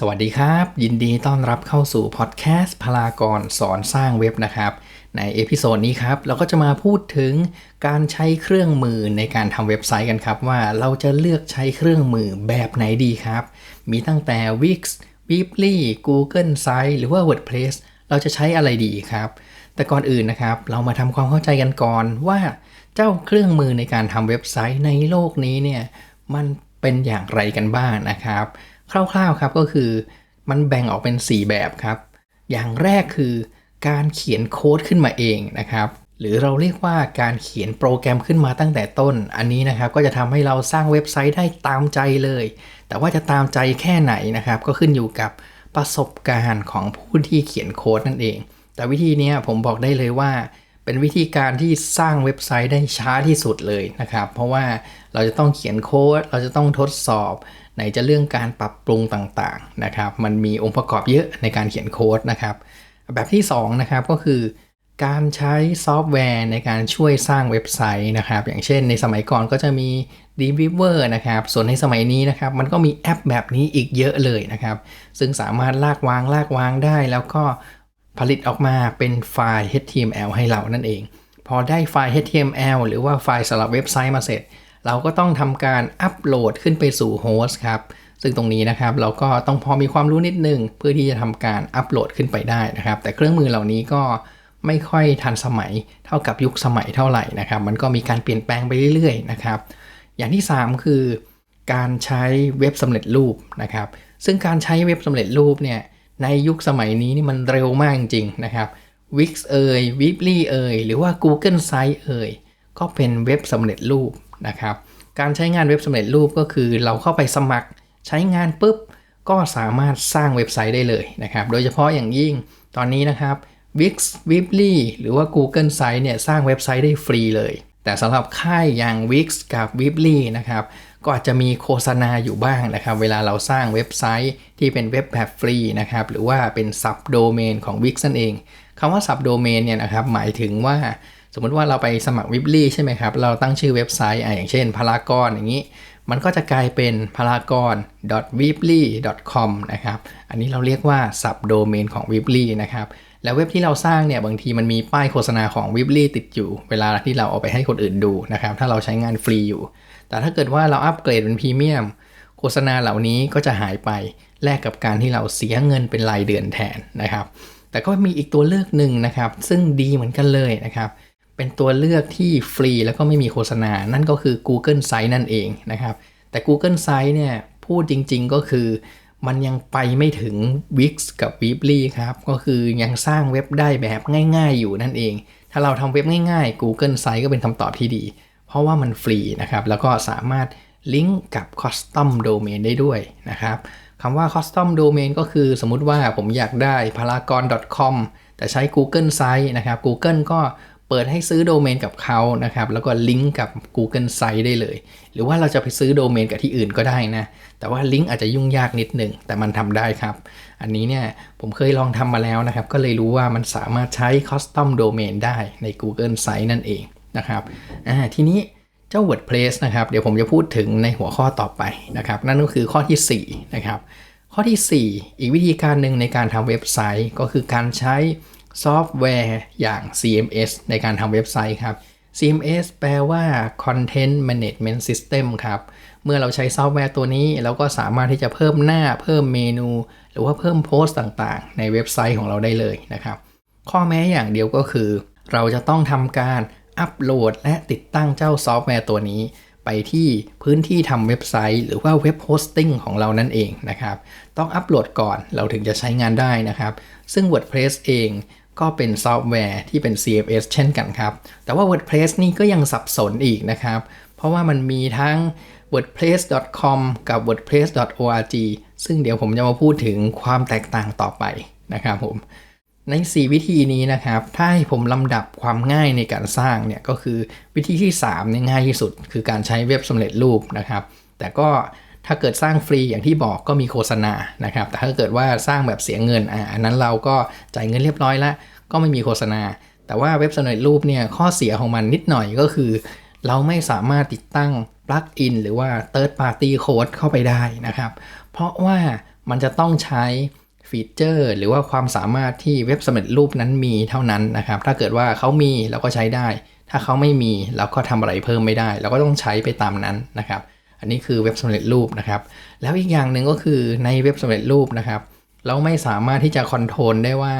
สวัสดีครับ ยินดีต้อนรับเข้าสู่พอดแคสต์พลากรสอนสร้างเว็บนะครับ ในเอพิโซดนี้ครับ เราก็จะมาพูดถึงการใช้เครื่องมือในการทำเว็บไซต์กันครับ ว่าเราจะเลือกใช้เครื่องมือแบบไหนดีครับ มีตั้งแต่ Wix, Weebly, Google Site หรือว่า WordPress เราจะใช้อะไรดีครับ แต่ก่อนอื่นนะครับ เรามาทำความเข้าใจกันก่อนว่า เจ้าเครื่องมือในการทำเว็บไซต์ในโลกนี้เนี่ยมัน เป็นอย่างไรกันบ้างนะครับ คร่าวๆครับก็คือมันแบ่งออกเป็น 4 แบบครับ อย่างแรกคือการเขียนโค้ดขึ้นมาเองนะครับหรือเราเรียกว่าการเขียนโปรแกรมขึ้นมาตั้งแต่ต้น อันนี้นะครับก็จะทำให้เราสร้างเว็บไซต์ได้ตามใจเลย แต่ว่าจะตามใจแค่ไหนนะครับ ก็ขึ้นอยู่กับประสบการณ์ของผู้ที่เขียนโค้ดนั่นเอง แต่วิธีนี้ผมบอกได้เลยว่า เป็นวิธีการที่สร้างเว็บไซต์ได้ช้าที่สุดเลยนะครับ เพราะว่าเราจะต้องเขียนโค้ด เราจะต้องทดสอบ ไหนจะเรื่องการปรับปรุงต่างๆนะครับ มันมีองค์ประกอบเยอะในการเขียนโค้ดนะครับ แบบที่2นะครับก็คือการใช้ซอฟต์แวร์ในการช่วยสร้างเว็บไซต์นะครับ อย่างเช่นในสมัยก่อนก็จะมี d r e a m w e a v e r นะครับ ส่วนในสมัยนี้นะครับ มันก็มีแอปแบบนี้อีกเยอะเลยนะครับ ซึ่งสามารถลากวางลากวางได้ แล้วก็ ผลิตออกมาเป็นไฟล์ HTML ให้เรานั่นเอง พอได้ไฟล์ HTML หรือว่าไฟล์สำหรับเว็บไซต์มาเสร็จ เราก็ต้องทำการอัปโหลดขึ้นไปสู่โฮสต์ครับซึ่งตรงนี้นะครับเราก็ต้องพอมีความรู้นิดนึง เพื่อที่จะทำการอัปโหลดขึ้นไปได้นะครับ แต่เครื่องมือเหล่านี้ก็ไม่ค่อยทันสมัยเท่ากับยุคสมัยเท่าไหร่นะครับ มันก็มีการเปลี่ยนแปลงไปเรื่อยๆนะครับ อย่างที่ 3 คือ การใช้เว็บสำเร็จรูปนะครับ ซึ่งการใช้เว็บสำเร็จรูปเนี่ย ในยุคสมัยนี้นี่มันเร็วมากจริงๆนะครับ Wix เอ่ย Weebly เอ่ยหรือว่า Google Site เอ่ยก็เป็นเว็บสำเร็จรูปนะครับ การใช้งานเว็บสำเร็จรูปก็คือเราเข้าไปสมัครใช้งานปุ๊บ ก็สามารถสร้างเว็บไซต์ได้เลยนะครับ โดยเฉพาะอย่างยิ่งตอนนี้นะครับ Wix, Weebly หรือว่า Google Site เนี่ยสร้างเว็บไซต์ได้ฟรีเลย แต่สำหรับค่ายอย่าง Wix กับ Weebly นะครับ ก็อาจจะมีโฆษณาอยู่บ้างนะครับ เวลาเราสร้างเว็บไซต์ที่เป็นเว็บแบบฟรีนะครับ หรือว่าเป็น sub domain ของ Wix นั่นเองคำว่า sub domain เนี่ยนะครับหมายถึงว่าสมมติว่าเราไปสมัคร Weebly ใช่ไหมครับ เราตั้งชื่อเว็บไซต์อะอย่างเช่นพารากอนอย่างนี้ มันก็จะกลายเป็น paragon weebly com นะครับ อันนี้เราเรียกว่า sub domain ของ Weebly นะครับ แล้วเว็บที่เราสร้างเนี่ยบางทีมันมีป้ายโฆษณาของ Weebly ติดอยู่ เวลาที่เราเอาไปให้คนอื่นดูนะครับ ถ้าเราใช้งานฟรีอยู่ แต่ถ้าเกิดว่าเราอัปเกรดเป็นพรีเมียมโฆษณาเหล่านี้ก็จะหายไปแลกกับการที่เราเสียเงินเป็นรายเดือนแทนนะครับ แต่ก็มีอีกตัวเลือกหนึ่งนะครับ ซึ่งดีเหมือนกันเลยนะครับ เป็นตัวเลือกที่ฟรีแล้วก็ไม่มีโฆษณา นั่นก็คือ Google Site นั่นเองนะครับ แต่ Google Site เนี่ยพูดจริง ๆ ก็คือ มันยังไปไม่ถึง Wix กับ Weebly ครับ ก็คือยังสร้างเว็บได้แบบง่าย ๆ อยู่นั่นเอง ถ้าเราทำเว็บง่ายๆ Google Site ก็เป็นคำตอบที่ดี เพราะว่ามันฟรีนะครับ แล้วก็สามารถลิงก์กับ Custom Domain ได้ด้วยนะครับคำว่า Custom Domain ก็คือสมมุติว่าผมอยากได้ paragon.com แต่ใช้ Google Site นะครับ Google ก็ เปิดให้ซื้อโดเมนกับเขานะครับ แล้วก็ลิงก์กับ Google Site ได้เลย หรือว่าเราจะไปซื้อโดเมนกับที่อื่นก็ได้นะ แต่ว่าลิงก์อาจจะยุ่งยากนิดหนึ่ง แต่มันทำได้ครับ อันนี้เนี่ยผมเคยลองทำมาแล้วนะครับ ก็เลยรู้ว่ามันสามารถใช้ Custom Domain ได้ใน Google Site นั่นเองนะครับอ่าทีนี้เจ้า WordPress นะครับ เดี๋ยวผมจะพูดถึงในหัวข้อต่อไปนะครับ นั่นก็คือข้อที่ 4 นะครับ ข้อที่ 4 อีกวิธีการหนึ่งในการทำเว็บไซต์ก็คือการใช้ ซอฟต์แวร์อย่าง CMS ในการทำเว็บไซต์ครับ CMS แปลว่า Content Management System ครับ เมื่อเราใช้ซอฟต์แวร์ตัวนี้เราก็สามารถที่จะเพิ่มหน้าเพิ่มเมนู หรือว่าเพิ่มโพสต์ต่างๆ ในเว็บไซต์ของเราได้เลยนะครับ ข้อแม้อย่างเดียวก็คือ เราจะต้องทำการอัปโหลดและติดตั้งเจ้าซอฟต์แวร์ตัวนี้ ไปที่พื้นที่ทำเว็บไซต์ หรือว่าเว็บโฮสติ้งของเรานั่นเองนะครับ ต้องอัปโหลดก่อนเราถึงจะใช้งานได้นะครับ ซึ่ง WordPress เอง ก็เป็นซอฟต์แวร์ที่เป็น CMS เช่นกันครับ แต่ว่า WordPress นี่ก็ยังสับสนอีกนะครับ เพราะว่ามันมีทั้ง wordpress.com กับ wordpress.org ซึ่งเดี๋ยวผมจะมาพูดถึงความแตกต่างต่อไปนะครับผม ใน 4 วิธีนี้นะครับ ถ้าให้ผมลำดับความง่ายในการสร้างเนี่ยก็คือวิธีที่3เนี่ยง่ายที่สุด คือการใช้เว็บสำเร็จรูปนะครับ แต่ก็ ถ้าเกิดสร้างฟรีอย่างที่บอกก็มีโฆษณานะครับ แต่ถ้าเกิดว่าสร้างแบบเสียเงินอ่าอันนั้นเราก็จ่ายเงินเรียบร้อยแล้ว ก็ไม่มีโฆษณา แต่ว่าเว็บสำเร็จรูปเนี่ยข้อเสียของมันนิดหน่อยก็คือ เราไม่สามารถติดตั้งปลั๊กอินหรือว่า Third Party Code เข้าไปได้นะครับ เพราะว่ามันจะต้องใช้ฟีเจอร์หรือว่าความสามารถที่เว็บสำเร็จรูปนั้นมีเท่านั้นนะครับ ถ้าเกิดว่าเขามีเราก็ใช้ได้ ถ้าเขาไม่มีเราก็ทำอะไรเพิ่มไม่ได้ เราก็ต้องใช้ไปตามนั้นนะครับ อันนี้คือเว็บสำเร็จรูปนะครับ แล้วอีกอย่างหนึ่งก็คือในเว็บสำเร็จรูปนะครับ เราไม่สามารถที่จะคอนโทรลได้ว่า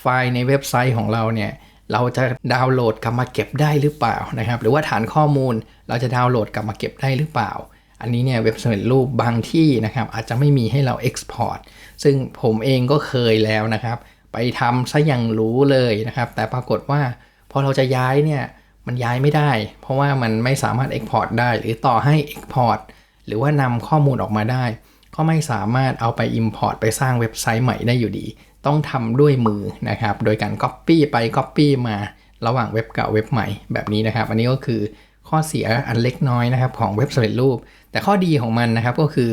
ไฟล์ในเว็บไซต์ของเราเนี่ยเราจะดาวน์โหลดกลับมาเก็บได้หรือเปล่านะครับ หรือว่าฐานข้อมูลเราจะดาวน์โหลดกลับมาเก็บได้หรือเปล่า อันนี้เนี่ยเว็บสำเร็จรูปบางที่นะครับ อาจจะไม่มีให้เรา Export ซึ่งผมเองก็เคยแล้วนะครับ ไปทำซะอย่างรู้เลยนะครับ แต่ปรากฏว่าพอเราจะย้ายเนี่ย มันย้ายไม่ได้ เพราะว่ามันไม่สามารถ Export ได้ หรือต่อให้ Export หรือว่านำข้อมูลออกมาได้ ก็ไม่สามารถเอาไป Import ไปสร้างเว็บไซต์ใหม่ได้อยู่ดี ต้องทำด้วยมือนะครับ โดยการ Copy ไป Copy มาระหว่างเว็บเก่าเว็บใหม่แบบนี้นะครับ อันนี้ก็คือข้อเสียอันเล็กน้อยนะครับของเว็บสำเร็จรูป แต่ข้อดีของมันนะครับก็คือ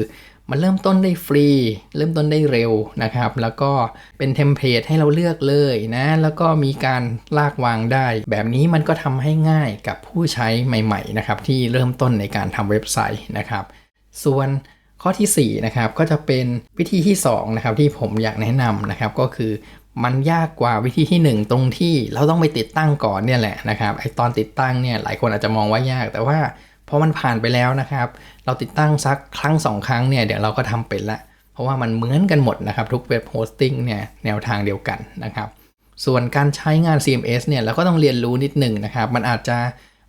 มันเริ่มต้นได้ฟรี เริ่มต้นได้เร็วนะครับ แล้วก็เป็นเทมเพลตให้เราเลือกเลยนะ แล้วก็มีการลากวางได้ แบบนี้มันก็ทำให้ง่ายกับผู้ใช้ใหม่ ๆ นะครับ ที่เริ่มต้นในการทำเว็บไซต์นะครับ ส่วนข้อที่4นะครับก็จะเป็นวิธีที่2นะครับที่ผมอยากแนะนำนะครับก็คือมันยากกว่าวิธีที่ 1 ตรงที่เราต้องไปติดตั้งก่อนเนี่ยแหละนะครับไอตอนติดตั้งเนี่ยหลายคนอาจจะมองว่ายาก แต่ว่าพอมันผ่านไปแล้วนะครับ เราติดตั้งสักครั้งสองครั้งเนี่ยเดี๋ยวเราก็ทำเป็นละเพราะว่ามันเหมือนกันหมดนะครับทุกเว็บโฮสติ้งเนี่ยแนวทางเดียวกันนะครับส่วนการใช้งาน CMS เนี่ยเราก็ต้องเรียนรู้นิดหนึ่งนะครับมันอาจจะ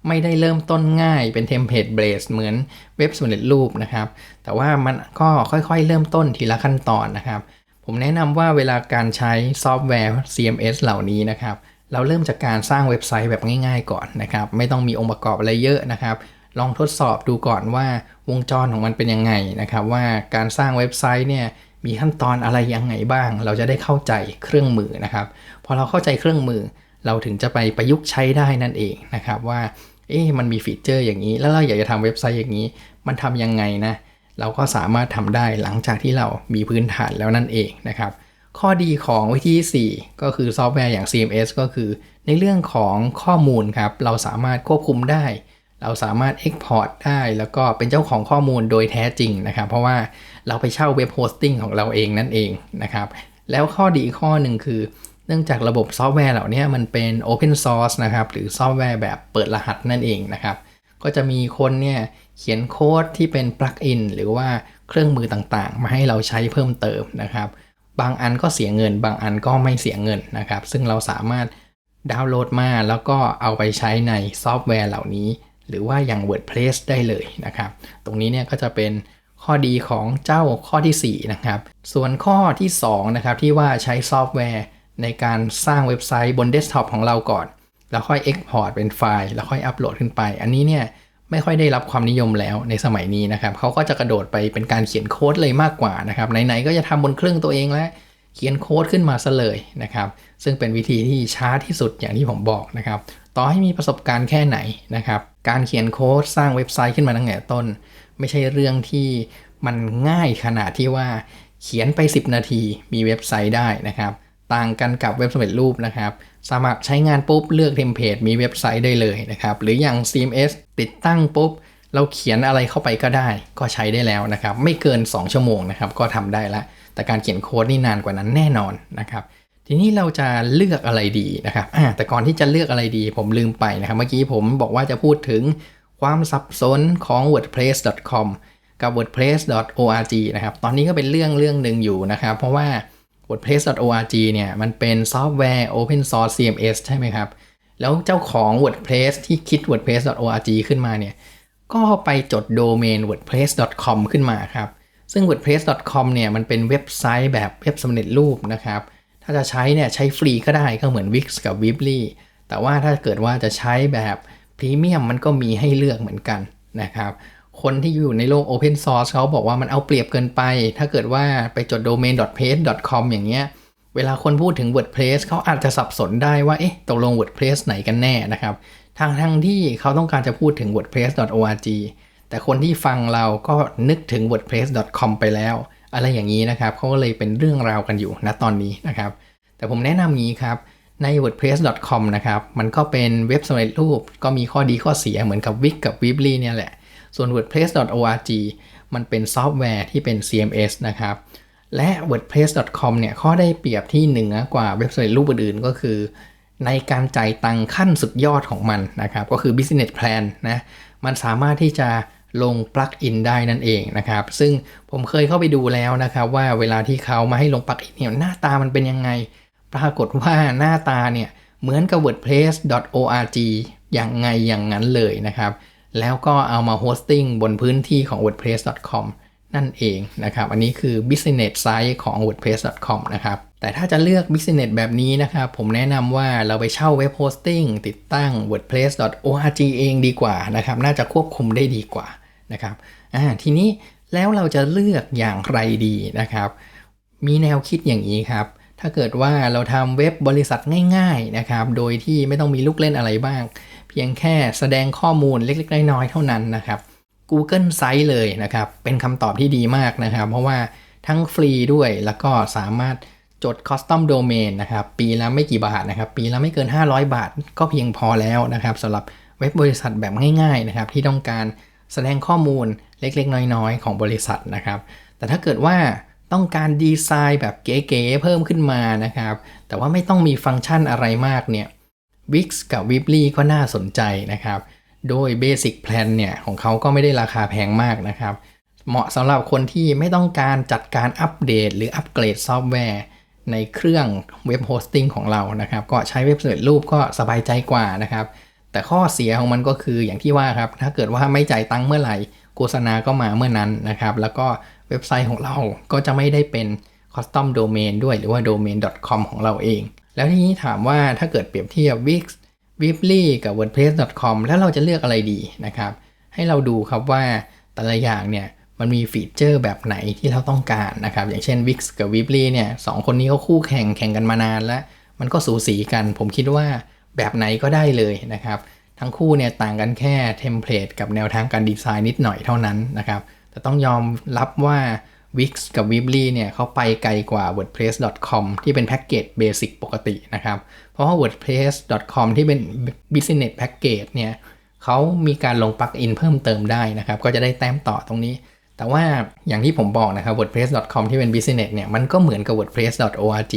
ไม่ได้เริ่มต้นง่ายเป็นเทมเพลตเบสเหมือนเว็บสำเร็จรูปนะครับ แต่ว่ามันก็ค่อยๆ เริ่มต้นทีละขั้นตอนนะครับ ผมแนะนำว่าเวลาการใช้ซอฟต์แวร์ CMS เหล่านี้นะครับ เราเริ่มจากการสร้างเว็บไซต์แบบง่ายๆก่อนนะครับ ไม่ต้องมีองค์ประกอบอะไรเยอะนะครับ ลองทดสอบดูก่อนว่าวงจรของมันเป็นยังไงนะครับ ว่าการสร้างเว็บไซต์เนี่ยมีขั้นตอนอะไรยังไงบ้าง เราจะได้เข้าใจเครื่องมือนะครับ พอเราเข้าใจเครื่องมือ เราถึงจะไปประยุกต์ใช้ได้นั่นเองนะครับว่าเอ๊ะมันมีฟีเจอร์อย่างนี้ แล้วเราอยากจะทำเว็บไซต์อย่างนี้ มันทำยังไงนะ เราก็สามารถทำได้หลังจากที่เรามีพื้นฐานแล้วนั่นเองนะครับ ข้อดีของวิธี 4 ก็คือซอฟต์แวร์อย่าง CMS ก็คือ ในเรื่องของข้อมูลครับ เราสามารถควบคุมได้ เราสามารถ Export ได้แล้วก็เป็นเจ้าของข้อมูลโดยแท้จริงนะครับ เพราะว่าเราไปเช่าเว็บโฮสติ้งของเราเองนั่นเองนะครับ แล้วข้อดีข้อหนึ่งคือ เนื่องจากระบบซอฟต์แวร์เหล่านี้มันเป็น Open Source นะครับ หรือซอฟต์แวร์แบบเปิดรหัสนั่นเองนะครับ ก็จะมีคนเนี่ยเขียนโค้ดที่เป็นปลั๊กอินหรือว่าเครื่องมือต่างๆ มาให้เราใช้เพิ่มเติมนะครับ บางอันก็เสียเงิน บางอันก็ไม่เสียเงินนะครับ ซึ่งเราสามารถดาวน์โหลดมาแล้วก็เอาไปใช้ในซอฟต์แวร์เหล่านี้ หรือว่าอย่าง WordPress ได้เลยนะครับ ตรงนี้เนี่ยก็จะเป็นข้อดีของเจ้าข้อที่ 4 นะครับ ส่วนข้อที่2นะครับที่ว่าใช้ซอฟต์แวร์ในการสร้างเว็บไซต์บนเดสก์ท็อปของเราก่อน แล้วค่อย Export เป็นไฟล์ แล้วค่อยอัปโหลดขึ้นไป อันนี้เนี่ยไม่ค่อยได้รับความนิยมแล้วในสมัยนี้นะครับเขาก็จะกระโดดไปเป็นการเขียนโค้ดเลยมากกว่านะครับไหนๆก็จะทำบนเครื่องตัวเองแล้วเขียนโค้ดขึ้นมาซะเลยนะครับ ซึ่งเป็นวิธีที่ช้าที่สุดอย่างที่ผมบอกนะครับ ต่อให้มีประสบการณ์แค่ไหนนะครับ การเขียนโค้ดสร้างเว็บไซต์ขึ้นมาตั้งแต่ต้น ไม่ใช่เรื่องที่มันง่ายขนาดที่ว่า เขียนไป 10 นาทีมีเว็บไซต์ได้นะครับ ต่างกันกับเว็บสำเร็จรูปนะครับ สมัครใช้งานปุ๊บเลือกเทมเพลตมีเว็บไซต์ได้เลยนะครับ หรืออย่าง CMS ติดตั้งปุ๊บเราเขียนอะไรเข้าไปก็ได้ ก็ใช้ได้แล้วนะครับ ไม่เกิน 2 ชั่วโมงนะครับ ก็ทำได้ละ แต่การเขียนโค้ดนี่นานกว่านั้นแน่นอนนะครับ ทีนี้เราจะเลือกอะไรดีนะครับแต่ก่อนที่จะเลือกอะไรดี ผมลืมไปนะครับ เมื่อกี้ผมบอกว่าจะพูดถึงความสับสนของ wordpress.com กับ wordpress.org นะครับ ตอนนี้ก็เป็นเรื่องเรื่องหนึ่งอยู่นะครับ เพราะว่า wordpress.org เนี่ยมันเป็นซอฟต์แวร์ open source CMS ใช่ไหมครับ แล้วเจ้าของ wordpress ที่คิด wordpress.org ขึ้นมาเนี่ย ก็ไปจดโดเมน wordpress.com ขึ้นมาครับ ซึ่ง wordpress.com เนี่ยมันเป็นเว็บไซต์แบบเว็บสำเร็จรูปนะครับ ถ้าจะใช้เนี่ยใช้ฟรีก็ได้ก็เหมือน Wix กับ Weebly แต่ว่าถ้าเกิดว่าจะใช้แบบพรีเมียมมันก็มีให้เลือกเหมือนกันนะครับ คนที่อยู่ในโลก Open Source เขาบอกว่ามันเอาเปรียบเกินไป ถ้าเกิดว่าไปจด domain.page.com อย่างเงี้ย เวลาคนพูดถึง WordPress เขาอาจจะสับสนได้ว่า เอ๊ะ ตกลง WordPress ไหนกันแน่นะครับ ทางทั้งที่เขาต้องการจะพูดถึง wordpress.org แต่คนที่ฟังเราก็นึกถึง wordpress.com ไปแล้ว อะไรอย่างนี้นะครับเขาก็เลยเป็นเรื่องราวกันอยู่ณตอนนี้นะครับ แต่ผมแนะนำงี้ครับใน wordpress.com นะครับมันก็เป็นเว็บสำเร็จรูปก็มีข้อดีข้อเสียเหมือนกับ Wix กับ Weebly เนี่ยแหละ ส่วน wordpress.org มันเป็นซอฟต์แวร์ที่เป็น CMS นะครับ และ wordpress.com เนี่ยข้อได้เปรียบที่เหนือกว่าเว็บไซต์รูปอื่นๆก็คือ ในการจ่ายตังค์ขั้นสุดยอดของมันนะครับ ก็คือ business plan นะ มันสามารถที่จะ ลงปลั๊กอินได้นั่นเองนะครับ ซึ่งผมเคยเข้าไปดูแล้วนะครับ ว่าเวลาที่เขามาให้ลงปลั๊กอินเนี่ยหน้าตามันเป็นยังไง ปรากฏว่าหน้าตาเนี่ยเหมือนกับ wordpress.org อย่างไงอย่างนั้นเลยนะครับ แล้วก็เอามาโฮสติ้งบนพื้นที่ของ wordpress.com นั่นเองนะครับ อันนี้คือ business site ของ wordpress.com นะครับ แต่ถ้าจะเลือก business แบบนี้นะครับผมแนะนำว่าเราไปเช่าเว็บโฮสติ้งติดตั้ง wordpress.org เองดีกว่านะครับน่าจะควบคุมได้ดีกว่านะครับอ่าทีนี้แล้วเราจะเลือกอย่างไรดีนะครับ มีแนวคิดอย่างนี้ครับ ถ้าเกิดว่าเราทำเว็บบริษัทง่ายๆนะครับ โดยที่ไม่ต้องมีลูกเล่นอะไรบ้าง เพียงแค่แสดงข้อมูลเล็กๆ น้อยๆเท่านั้นนะครับ Google Site เลยนะครับ เป็นคำตอบที่ดีมากนะครับ เพราะว่าทั้งฟรีด้วยแล้วก็สามารถ จด Custom Domain นะครับ ปีละไม่กี่บาทนะครับ ปีละไม่เกิน 500 บาท ก็เพียงพอแล้วนะครับสำหรับเว็บบริษัทแบบง่ายๆนะครับ ที่ต้องการแสดงข้อมูลเล็กๆ น้อยๆ ของบริษัทนะครับ แต่ถ้าเกิดว่าต้องการดีไซน์แบบเก๋ๆเพิ่มขึ้นมานะครับ แต่ว่าไม่ต้องมีฟังก์ชันอะไรมากเนี่ย Wix กับ Weebly ก็น่าสนใจนะครับ โดย Basic Plan เนี่ยของเขาก็ไม่ได้ราคาแพงมากนะครับ เหมาะสำหรับคนที่ไม่ต้องการจัดการอัปเดต หรืออัปเกรดซอฟต์แวร์ ในเครื่องเว็บโฮสติ้งของเรานะครับ ก็ใช้เว็บเสิร์ชรูปก็สบายใจกว่านะครับ แต่ข้อเสียของมันก็คืออย่างที่ว่าครับ ถ้าเกิดว่าไม่จ่ายตังค์เมื่อไหร่โฆษณาก็มาเมื่อนั้นนะครับ แล้วก็เว็บไซต์ของเราก็จะไม่ได้เป็น custom domain ด้วยหรือว่า domain.com ของเราเอง แล้วทีนี้ถามว่าถ้าเกิดเปรียบเทียบ Wix Weebly กับ wordpress.com แล้วเราจะเลือกอะไรดีนะครับ ให้เราดูครับว่าแต่ละอย่างเนี่ย มันมีฟีเจอร์แบบไหนที่เราต้องการนะครับ อย่างเช่น Wix กับ Weebly เนี่ยสองคนนี้ก็คู่แข่งแข่งกันมานานแล้ว มันก็สูสีกัน ผมคิดว่าแบบไหนก็ได้เลยนะครับ ทั้งคู่เนี่ยต่างกันแค่เทมเพลตกับแนวทางการดีไซน์นิดหน่อยเท่านั้นนะครับ แต่ต้องยอมรับว่า Wix กับ Weebly เนี่ยเขาไปไกลกว่า wordpress.com ที่เป็นแพ็กเกจเบสิกปกตินะครับ เพราะว่า wordpress.com ที่เป็น business package เนี่ยเขามีการลงปลั๊กอินเพิ่มเติมได้นะครับ ก็จะได้แต้มต่อตรงนี้ แต่ว่าอย่างที่ผมบอกนะครับ wordpress.com ที่เป็น business เนี่ยมันก็เหมือนกับ wordpress.org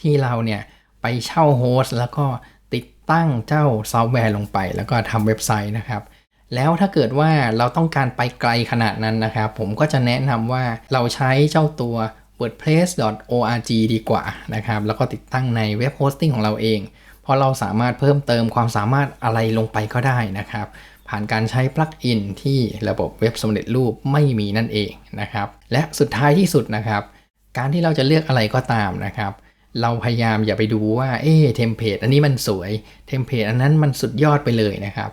ที่เราเนี่ยไปเช่าโฮสต์แล้วก็ติดตั้งเจ้าซอฟต์แวร์ลงไป แล้วก็ทำเว็บไซต์นะครับ แล้วถ้าเกิดว่าเราต้องการไปไกลขนาดนั้นนะครับ ผมก็จะแนะนำว่าเราใช้เจ้าตัว wordpress.org ดีกว่านะครับ แล้วก็ติดตั้งในเว็บโฮสติ้งของเราเอง เพราะเราสามารถเพิ่มเติมความสามารถอะไรลงไปก็ได้นะครับ ผ่านการใช้ปลั๊กอินที่ระบบเว็บสำเร็จรูปไม่มีนั่นเองนะครับ และสุดท้ายที่สุดนะครับ การที่เราจะเลือกอะไรก็ตามนะครับ เราพยายามอย่าไปดูว่าเอ๊เทมเพลตอันนี้มันสวยเทมเพลตอันนั้นมันสุดยอดไปเลยนะครับ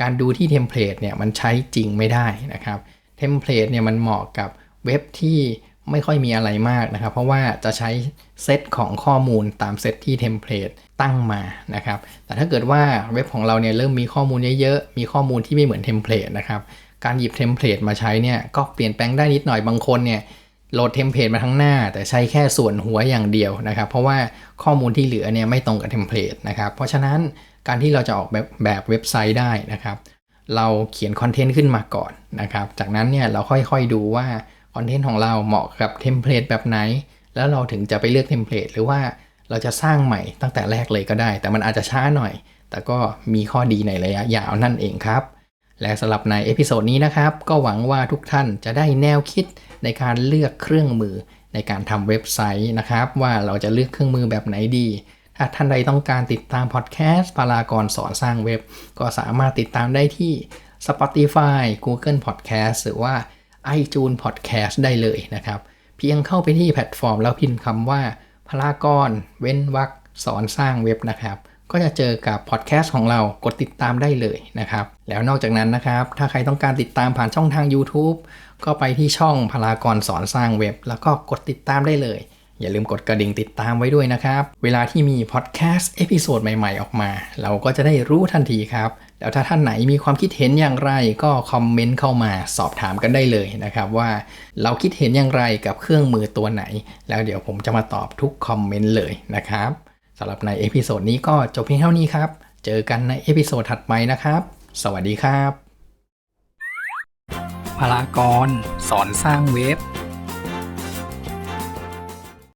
การดูที่เทมเพลตเนี่ยมันใช้จริงไม่ได้นะครับเทมเพลตเนี่ยมันเหมาะกับเว็บที่ ไม่ค่อยมีอะไรมากนะครับ เพราะว่าจะใช้เซตของข้อมูลตามเซตที่เทมเพลตตั้งมานะครับ แต่ถ้าเกิดว่าเว็บของเราเนี่ยเริ่มมีข้อมูลเยอะๆ มีข้อมูลที่ไม่เหมือนเทมเพลตนะครับ การหยิบเทมเพลตมาใช้เนี่ยก็เปลี่ยนแปลงได้นิดหน่อยบางคนเนี่ยโหลดเทมเพลตมาทั้งหน้า แต่ใช้แค่ส่วนหัวอย่างเดียวนะครับ เพราะว่าข้อมูลที่เหลือเนี่ยไม่ตรงกับเทมเพลตนะครับ เพราะฉะนั้นการที่เราจะออกแบบแบบเว็บไซต์ได้นะครับ เราเขียนคอนเทนต์ขึ้นมาก่อนนะครับ จากนั้นเนี่ยเราค่อยๆดูว่า คอนเทนต์ของเราเหมาะกับเทมเพลตแบบไหน แล้วเราถึงจะไปเลือกเทมเพลตหรือว่าเราจะสร้างใหม่ตั้งแต่แรกเลยก็ได้ แต่มันอาจจะช้าหน่อย แต่ก็มีข้อดีในระยะยาวนั่นเองครับ และสำหรับในเอพิโซดนี้นะครับ ก็หวังว่าทุกท่านจะได้แนวคิดในการเลือกเครื่องมือในการทำเว็บไซต์นะครับ ว่าเราจะเลือกเครื่องมือแบบไหนดี ถ้าท่านใดต้องการติดตามพอดแคสต์พลากรสอนสร้างเว็บ ก็สามารถติดตามได้ที่ Spotify Google Podcast หรือว่า iTunes Podcast ได้เลยนะครับ เพียงเข้าไปที่แพลตฟอร์ม แล้วพิมพ์คำว่าพลากรเว้นวรรคสอนสร้างเว็บนะครับ ก็จะเจอกับพอดแคสต์ของเรากดติดตามได้เลยนะครับ แล้วนอกจากนั้นนะครับ ถ้าใครต้องการติดตามผ่านช่องทาง YouTube ก็ไปที่ช่องพลากรสอนสร้างเว็บ แล้วก็กดติดตามได้เลย อย่าลืมกดกระดิ่งติดตามไว้ด้วยนะครับ เวลาที่มีพอดแคสต์เอพิโซดใหม่ๆ ออกมา เราก็จะได้รู้ทันทีครับ แล้วถ้าท่านไหนมีความคิดเห็นอย่างไรก็คอมเมนต์เข้ามาสอบถามกันได้เลยนะครับ ว่าเราคิดเห็นอย่างไรกับเครื่องมือตัวไหน แล้วเดี๋ยวผมจะมาตอบทุกคอมเมนต์เลยนะครับสำหรับในเอพิโซดนี้ก็จบเพียงเท่านี้ครับ เจอกันในเอพิโซดถัดไปนะครับ สวัสดีครับพลากรสอนสร้างเว็บ